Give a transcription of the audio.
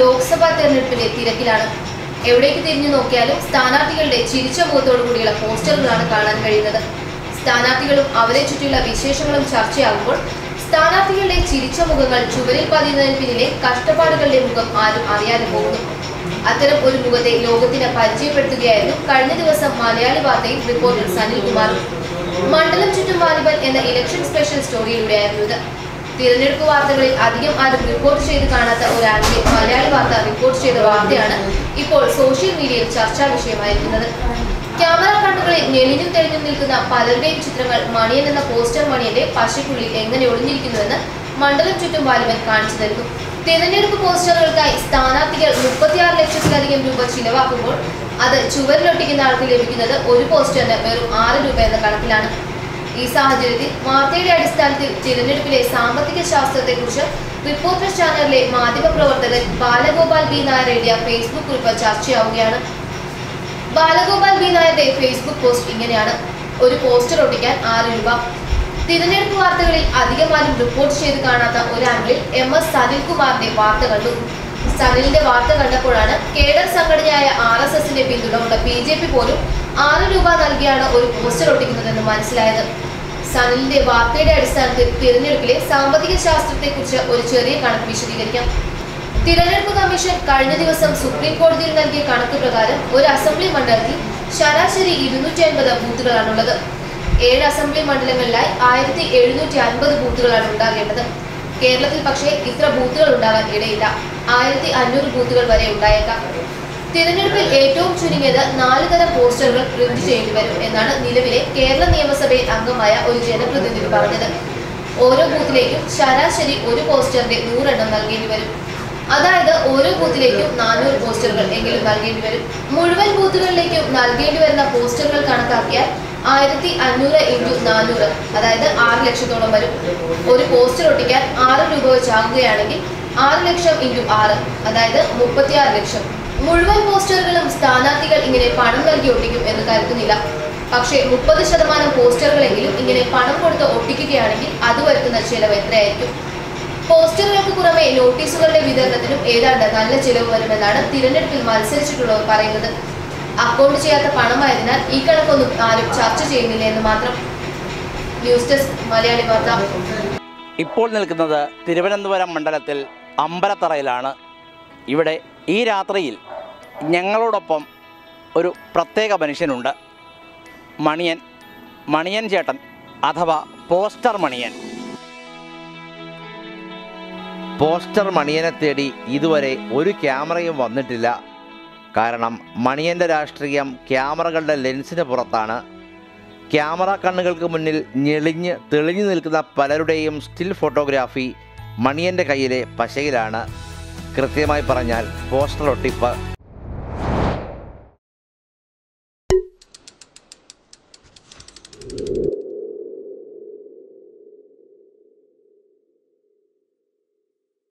ലോക്സഭാ തെരഞ്ഞെടുപ്പിന്റെ തിരക്കിലാണ്. എവിടേക്ക് തിരിഞ്ഞു നോക്കിയാലും സ്ഥാനാർത്ഥികളുടെ ചിരിച്ച മുഖത്തോടു കൂടിയുള്ള പോസ്റ്ററുകളാണ് കാണാൻ കഴിയുന്നത്. സ്ഥാനാർത്ഥികളും അവരെ ചുറ്റിയുള്ള വിശേഷങ്ങളും ചർച്ചയാകുമ്പോൾ സ്ഥാനാർത്ഥികളുടെ ചിരിച്ച മുഖങ്ങൾ ചുവരിൽ പതിയുന്നതിന് പിന്നിലെ കഷ്ടപ്പാടുകളുടെ മുഖം ആരും അറിയാതെ പോകുന്നു. അത്തരം ഒരു മുഖത്തെ ലോകത്തിന് പരിചയപ്പെടുത്തുകയായിരുന്നു കഴിഞ്ഞ ദിവസം മലയാളി വാർത്തയിൽ റിപ്പോർട്ടർ സനിൽ കുമാർ മണ്ഡലം ചുറ്റും വാലിബൻ എന്ന ഇലക്ഷൻ സ്പെഷ്യൽ സ്റ്റോറിയിലൂടെയായിരുന്നു ഇത്. തിരഞ്ഞെടുപ്പ് വാർത്തകളിൽ അധികം ആരും റിപ്പോർട്ട് ചെയ്ത് കാണാത്ത ഒരു ആംഗിളിൽ മലയാളി വാർത്ത റിപ്പോർട്ട് ചെയ്ത വാർത്തയാണ് ഇപ്പോൾ സോഷ്യൽ മീഡിയയിൽ ചർച്ചാ വിഷയമായിരിക്കുന്നത്. ക്യാമറ കണ്ണുകളിൽ ഞെളിഞ്ഞും തെളിഞ്ഞും നിൽക്കുന്ന പലരുടെയും ചിത്രങ്ങൾ മണിയൻ എന്ന പോസ്റ്റർ മണിയന്റെ പശയ്ക്കുള്ളിൽ എങ്ങനെ ഒളിഞ്ഞിരിക്കുന്നുവെന്ന് മണ്ഡലം ചുറ്റും ബാലുവൻ കാണിച്ചു തരുന്നു. തിരഞ്ഞെടുപ്പ് പോസ്റ്ററുകൾക്കായി സ്ഥാനാർത്ഥികൾ മുപ്പത്തിയാറ് ലക്ഷത്തിലധികം രൂപ ചിലവാക്കുമ്പോൾ അത് ചുവരിലൊട്ടിക്കുന്ന ആൾക്ക് ലഭിക്കുന്നത് ഒരു പോസ്റ്ററിന് വെറും ആറ് രൂപ എന്ന കണക്കിലാണ്. ഈ സാഹചര്യത്തിൽ വാർത്തയുടെ അടിസ്ഥാനത്തിൽ തിരഞ്ഞെടുപ്പിലെ സാമ്പത്തിക ശാസ്ത്രത്തെക്കുറിച്ച് റിപ്പോർട്ടർ ചാനലിലെ മാധ്യമപ്രവർത്തകൻ ബാലഗോപാൽ ബി എഴുതിയ ഫേസ്ബുക്ക് കുറിപ്പ് ചർച്ചയാവുകയാണ്. ബാലഗോപാൽ ബി നായരുടെ ഫേസ്ബുക്ക് പോസ്റ്റ് ഇങ്ങനെയാണ്. ഒരു പോസ്റ്റർ ഒട്ടിക്കാൻ ആറ് രൂപ. തിരഞ്ഞെടുപ്പ് വാർത്തകളിൽ അധികമാരും റിപ്പോർട്ട് ചെയ്ത് കാണാത്ത ഒരു എം എസ് സനിൽകുമാറിന്റെ വാർത്ത കണ്ടു. സനിലിന്റെ വാർത്ത കണ്ടപ്പോഴാണ് കേഡർ സംഘടനയായ ആർ എസ് എസിന്റെ പിന്തുണ ഉള്ള ബി ജെ പി പോലും ആറ് രൂപ നൽകിയാണ് ഒരു പോസ്റ്റർ ഒട്ടിക്കുന്നതെന്ന് മനസ്സിലായത്. സനിലിന്റെ വാർത്തയുടെ അടിസ്ഥാനത്തിൽ തിരഞ്ഞെടുപ്പിലെ സാമ്പത്തിക ശാസ്ത്രത്തെക്കുറിച്ച് ഒരു ചെറിയ കണക്ക് വിശദീകരിക്കാം. തിരഞ്ഞെടുപ്പ് കമ്മീഷൻ കഴിഞ്ഞ ദിവസം സുപ്രീം കോടതിയിൽ നൽകിയ കണക്ക് പ്രകാരം ഒരു അസംബ്ലി മണ്ഡലത്തിൽ ശരാശരി ഇരുന്നൂറ്റി അൻപത് ബൂത്തുകളാണുള്ളത്. ഏഴ് അസംബ്ലി മണ്ഡലങ്ങളിലായി ആയിരത്തി എഴുന്നൂറ്റി അൻപത് ബൂത്തുകളാണ് ഉണ്ടാകേണ്ടത്. കേരളത്തിൽ പക്ഷേ ഇത്ര ബൂത്തുകൾ ഉണ്ടാകാൻ ഇടയില്ല. ആയിരത്തി അഞ്ഞൂറ് ബൂത്തുകൾ വരെ ഉണ്ടായേക്കാം. തിരഞ്ഞെടുപ്പിൽ ഏറ്റവും ചുരുങ്ങിയത് നാല് തരം പോസ്റ്ററുകൾ പ്രിന്റ് ചെയ്യേണ്ടി വരും എന്നാണ് നിലവിലെ കേരള നിയമസഭയിൽ അംഗമായ ഒരു ജനപ്രതിനിധി പറഞ്ഞത്. ഓരോ ബൂത്തിലേക്കും ശരാശരി ഒരു പോസ്റ്ററിന്റെ നൂറെണ്ണം നൽകേണ്ടി വരും. അതായത് ഓരോ ബൂത്തിലേക്കും നാനൂറ് പോസ്റ്ററുകൾ എങ്കിലും നൽകേണ്ടി വരും. മുഴുവൻ ബൂത്തുകളിലേക്കും നൽകേണ്ടി വരുന്ന പോസ്റ്ററുകൾ കണക്കാക്കിയാൽ ആയിരത്തി അഞ്ഞൂറ് ഇന്റു നാനൂറ് അതായത് ആറ് ലക്ഷത്തോളം വരും. ഒരു പോസ്റ്റർ ഒട്ടിക്കാൻ ആറ് രൂപ വെച്ചാകുകയാണെങ്കിൽ ആറ് ലക്ഷം ഇന്റു ആറ് അതായത് മുപ്പത്തിയാറ് ലക്ഷം. മുഴുവൻ പോസ്റ്ററുകളും സ്ഥാനാർത്ഥികൾ ഇങ്ങനെ പണം നൽകി ഒട്ടിക്കും എന്ന് കരുതുന്നില്ല. പക്ഷേ മുപ്പത് ശതമാനം പോസ്റ്ററുകളെങ്കിലും ഇങ്ങനെ പണം കൊടുത്ത് ഒട്ടിക്കുകയാണെങ്കിൽ അത് വരുത്തുന്ന ചെലവ് എത്രയായിരിക്കും? പോസ്റ്ററുകൾക്ക് പുറമെ നോട്ടീസുകളുടെ വിതരണത്തിനും ഏതാണ്ട് നല്ല ചിലവ് വരുമെന്നാണ് തിരഞ്ഞെടുപ്പിൽ മത്സരിച്ചിട്ടുള്ളവർ പറയുന്നത്. അക്കൗണ്ട് ചെയ്യാത്ത പണമായതിനാൽ ഈ കണക്കൊന്നും ആരും ചർച്ച ചെയ്യുന്നില്ല എന്ന് മാത്രം. ന്യൂസ് ഡെസ്ക് മലയാളി വാർത്ത. ഇപ്പോൾ നിൽക്കുന്നത് തിരുവനന്തപുരം മണ്ഡലത്തിൽ അമ്പലത്തറയിലാണ്. ഇവിടെ ഈ രാത്രിയിൽ ഞങ്ങളോടൊപ്പം ഒരു പ്രത്യേക മനുഷ്യനുണ്ട്. മണിയൻ മണിയൻ ചേട്ടൻ അഥവാ പോസ്റ്റർ മണിയൻ. പോസ്റ്റർ മണിയനെ തേടി ഇതുവരെ ഒരു ക്യാമറയും വന്നിട്ടില്ല. കാരണം മണിയന്റെ രാഷ്ട്രീയം ക്യാമറകളുടെ ലെൻസിന് പുറത്താണ്. ക്യാമറ കണ്ണുകൾക്ക് മുന്നിൽ ഞെളിഞ്ഞ് തെളിഞ്ഞു നിൽക്കുന്ന പലരുടെയും സ്റ്റിൽ ഫോട്ടോഗ്രാഫി മണിയന്റെ കയ്യിലെ പശയിലാണ്. കൃത്യമായി പറഞ്ഞാൽ പോസ്റ്റൽ ഒട്ടിപ്പ്